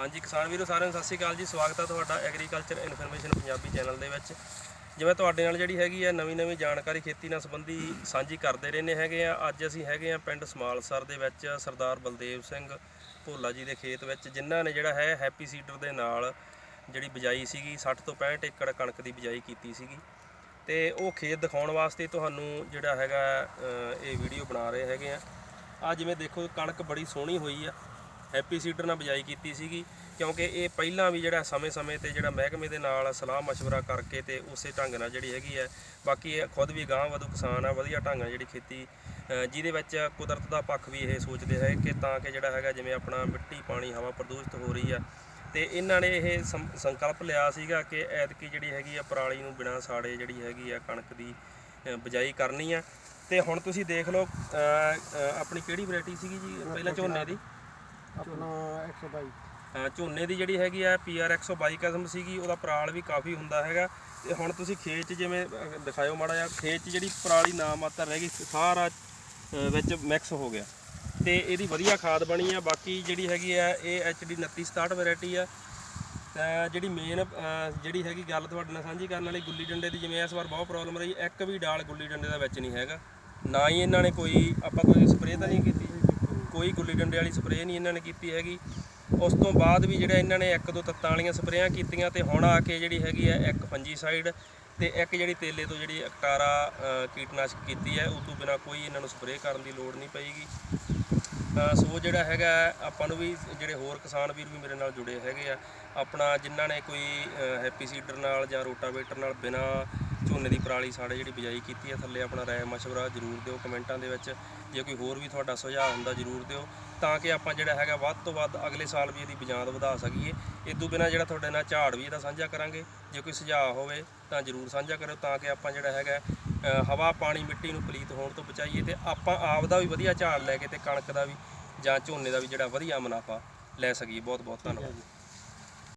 ਹਾਂਜੀ, ਕਿਸਾਨ ਵੀਰੋ, ਸਾਰਿਆਂ ਨੂੰ ਸਤਿ ਸ਼੍ਰੀ ਅਕਾਲ ਜੀ। ਸਵਾਗਤ ਹੈ ਤੁਹਾਡਾ ਐਗਰੀਕਲਚਰ ਇਨਫੋਰਮੇਸ਼ਨ ਪੰਜਾਬੀ ਚੈਨਲ ਦੇ ਵਿੱਚ। ਜਿਵੇਂ ਤੁਹਾਡੇ ਨਾਲ ਜਿਹੜੀ ਹੈਗੀ ਆ ਨਵੀਂ ਨਵੀਂ ਜਾਣਕਾਰੀ ਖੇਤੀ ਨਾਲ ਸੰਬੰਧੀ ਸਾਂਝੀ ਕਰਦੇ ਰਹਿੰਦੇ ਹੈਗੇ ਆ। ਅੱਜ ਅਸੀਂ ਹੈਗੇ ਆ ਪਿੰਡ ਸਮਾਲਸਰ ਦੇ ਵਿੱਚ ਸਰਦਾਰ ਬਲਦੇਵ ਸਿੰਘ ਭੋਲਾ ਜੀ ਦੇ ਖੇਤ ਵਿੱਚ, ਜਿਨ੍ਹਾਂ ਨੇ ਜਿਹੜਾ ਹੈ ਹੈਪੀ ਸੀਡਰ ਦੇ ਨਾਲ ਜਿਹੜੀ ਬਿਜਾਈ ਸੀਗੀ 60 ਤੋਂ 65 ਏਕੜ ਕਣਕ ਦੀ ਬਿਜਾਈ ਕੀਤੀ ਸੀਗੀ। ਤੇ ਉਹ ਖੇਤ ਦਿਖਾਉਣ ਵਾਸਤੇ ਤੁਹਾਨੂੰ ਜਿਹੜਾ ਹੈਗਾ ਇਹ ਵੀਡੀਓ ਬਣਾ ਰਹੇ ਹੈਗੇ ਆ। ਆ ਜਿਵੇਂ ਦੇਖੋ, ਕਣਕ ਬੜੀ ਸੋਹਣੀ ਹੋਈ ਆ। ਹੈਪੀ ਸੀਡਰ ਨਾਲ ਬਜਾਈ ਕੀਤੀ ਸੀਗੀ, ਕਿਉਂਕਿ ਇਹ ਪਹਿਲਾਂ ਵੀ ਜਿਹੜਾ ਸਮੇਂ-ਸਮੇਂ ਤੇ ਜਿਹੜਾ ਮਹਿਕਮੇ ਦੇ ਨਾਲ ਸਲਾਹ مشਵਰਾ ਕਰਕੇ ਤੇ ਉਸੇ ਢੰਗ ਨਾਲ ਜਿਹੜੀ ਹੈਗੀ ਹੈ, ਬਾਕੀ ਇਹ ਖੁਦ ਵੀ ਗਾਂ ਵਧੂ ਕਿਸਾਨ ਆ, ਵਧੀਆ ਢੰਗ ਨਾਲ ਜਿਹੜੀ ਖੇਤੀ ਜਿਹਦੇ ਵਿੱਚ ਕੁਦਰਤ ਦਾ ਪੱਖ ਵੀ ਇਹ ਸੋਚਦੇ ਹੈ ਕਿ ਤਾਂ ਕਿ ਜਿਹੜਾ ਹੈਗਾ ਜਿਵੇਂ ਆਪਣਾ ਮਿੱਟੀ, ਪਾਣੀ, ਹਵਾ ਪ੍ਰਦੂਸ਼ਿਤ ਹੋ ਰਹੀ ਆ। ਤੇ ਇਹਨਾਂ ਨੇ ਇਹ ਸੰਕਲਪ ਲਿਆ ਸੀਗਾ ਕਿ ਐਤਕੀ ਜਿਹੜੀ ਹੈਗੀ ਆ ਪਰਾਲੀ ਨੂੰ ਬਿਨਾਂ ਸਾੜੇ ਜਿਹੜੀ ਹੈਗੀ ਆ ਕਣਕ ਦੀ ਬਜਾਈ ਕਰਨੀ ਆ। ਤੇ ਹੁਣ ਤੁਸੀਂ ਦੇਖ ਲਓ ਆਪਣੀ ਕਿਹੜੀ ਵੈਰਾਈਟੀ ਸੀਗੀ ਜੀ, ਪਹਿਲਾਂ ਝੋਨੇ ਦੀ? ਆਪਣਾ 122 ਅ, ਝੋਨੇ ਦੀ ਜਿਹੜੀ ਹੈਗੀ ਆ ਪੀਆਰ 122 ਕਿਸਮ ਸੀਗੀ ਉਹਦਾ ਪਰਾਲ ਵੀ ਕਾਫੀ ਹੁੰਦਾ ਹੈਗਾ। ਤੇ ਹੁਣ ਤੁਸੀਂ ਖੇਤ 'ਚ ਜਿਵੇਂ ਅ, ਦਿਖਾਇਓ ਮਾੜਾ ਜਿਹਾ ਖੇਤ 'ਚ ਜਿਹੜੀ ਪਰਾਲੀ ਨਾ ਮਾਤਰ ਰਹਿ ਗਈ ਸਾਰਾ ਅ, ਵਿੱਚ ਮਿਕਸ ਹੋ ਗਿਆ। ਤੇ ਇਹਦੀ ਵਧੀਆ ਖਾਦ ਬਣੀ ਆ ਬਾਕੀ ਜਿਹੜੀ ਹੈਗੀ ਆ ਇਹ ਐਚਡੀ 2967 ਵੈਰਾਈਟੀ ਆ। ਤਾਂ ਜਿਹੜੀ ਮੇਨ ਜਿਹੜੀ ਹੈਗੀ ਗੱਲ ਤੁਹਾਡੇ ਨਾਲ ਸਾਂਝੀ ਕਰਨ ਵਾਲੀ ਗੁੱਲੀ ਡੰਡੇ ਦੀ ਜਿਵੇਂ ਇਸ ਵਾਰ ਬਹੁਤ ਪ੍ਰੋਬਲਮ ਰਹੀ ਇੱਕ ਵੀ ਡਾਲ ਗੁੱਲੀ ਡੰਡੇ ਦਾ ਵਿੱਚ ਨਹੀਂ ਹੈਗਾ। ਨਾ ਹੀ ਇਹਨਾਂ ਨੇ ਕੋਈ ਆਪਾਂ ਕੋਈ ਸਪਰੇਅ ਤਾਂ ਨਹੀਂ ਕੀਤੀ। ਕੋਈ ਗੁੱਲੀ ਡੰਡੇ ਵਾਲੀ ਸਪਰੇਅ ਨਹੀਂ ਇਹਨਾਂ ਨੇ ਕੀਤੀ ਹੈਗੀ। ਉਸ ਤੋਂ ਬਾਅਦ ਵੀ ਜਿਹੜਾ ਇਹਨਾਂ ਨੇ ਇੱਕ ਦੋ ਤੱਤਾਂ ਵਾਲੀਆਂ ਸਪਰੇਆਂ ਕੀਤੀਆਂ ਤੇ ਹੁਣ ਆ ਕੇ ਜਿਹੜੀ ਹੈਗੀ ਹੈ ਇੱਕ ਫੰਜੀਸਾਈਡ ਤੇ ਇੱਕ ਜਿਹੜੀ ਤੇਲੇ ਤੋਂ ਜਿਹੜੀ ਅਕਟਾਰਾ ਕੀਟਨਾਸ਼ਕ ਕੀਤੀ ਹੈ ਉਸ ਤੋਂ ਬਿਨਾ ਕੋਈ ਇਹਨਾਂ ਨੂੰ ਸਪਰੇਅ ਕਰਨ ਦੀ ਲੋੜ ਨਹੀਂ ਪਏਗੀ। ਸੋ ਜਿਹੜਾ ਹੈਗਾ ਆਪਾਂ ਨੂੰ ਵੀ ਜਿਹੜੇ ਹੋਰ ਕਿਸਾਨ ਵੀਰ ਵੀ ਮੇਰੇ ਨਾਲ ਜੁੜੇ ਹੈਗੇ ਆ ਆਪਣਾ ਜਿਨ੍ਹਾਂ ਨੇ ਕੋਈ ਅ, ਹੈਪੀ ਸੀਡਰ ਨਾਲ ਜਾਂ ਰੋਟਾਵੇਟਰ ਨਾਲ ਬਿਨਾ ਝੋਨੇ ਦੀ ਪਰਾਲੀ ਸਾੜੇ ਜਿਹੜੀ ਬਿਜਾਈ ਕੀਤੀ ਹੈ, ਥੱਲੇ ਆਪਣਾ ਰਾਏ ਮਸ਼ਵਰਾ ਜ਼ਰੂਰ ਦਿਓ ਕਮੈਂਟਾਂ ਦੇ ਵਿੱਚ। ਜੇ ਕੋਈ ਹੋਰ ਵੀ ਤੁਹਾਡਾ ਸੁਝਾਅ ਹੁੰਦਾ ਜ਼ਰੂਰ ਦਿਓ, ਤਾਂ ਕਿ ਆਪਾਂ ਜਿਹੜਾ ਹੈਗਾ ਵੱਧ ਤੋਂ ਵੱਧ ਅਗਲੇ ਸਾਲ ਵੀ ਇਹਦੀ ਬਿਜਾਂਦ ਵਧਾ ਸਕੀਏ। ਇਸ ਤੋਂ ਬਿਨਾ ਜਿਹੜਾ ਤੁਹਾਡੇ ਨਾਲ ਝਾੜ ਵੀ ਇਹਦਾ ਸਾਂਝਾ ਕਰਾਂਗੇ। ਜੇ ਕੋਈ ਸੁਝਾਅ ਹੋਵੇ, ਤਾਂ ਜ਼ਰੂਰ ਸਾਂਝਾ ਕਰਿਓ, ਤਾਂ ਕਿ ਆਪਾਂ ਜਿਹੜਾ ਹੈਗਾ ਹਵਾ, ਪਾਣੀ, ਮਿੱਟੀ ਨੂੰ ਪਲੀਤ ਹੋਣ ਤੋਂ ਬਚਾਈਏ ਤੇ ਆਪਾਂ ਆਪ ਦਾ ਵੀ ਵਧੀਆ ਝਾੜ ਲੈ ਕੇ ਤੇ ਕਣਕ ਦਾ ਵੀ ਜਾਂ ਝੋਨੇ ਦਾ ਵੀ ਜਿਹੜਾ ਵਧੀਆ ਮੁਨਾਫਾ ਲੈ ਸਕੀਏ। ਬਹੁਤ ਬਹੁਤ ਧੰਨਵਾਦ।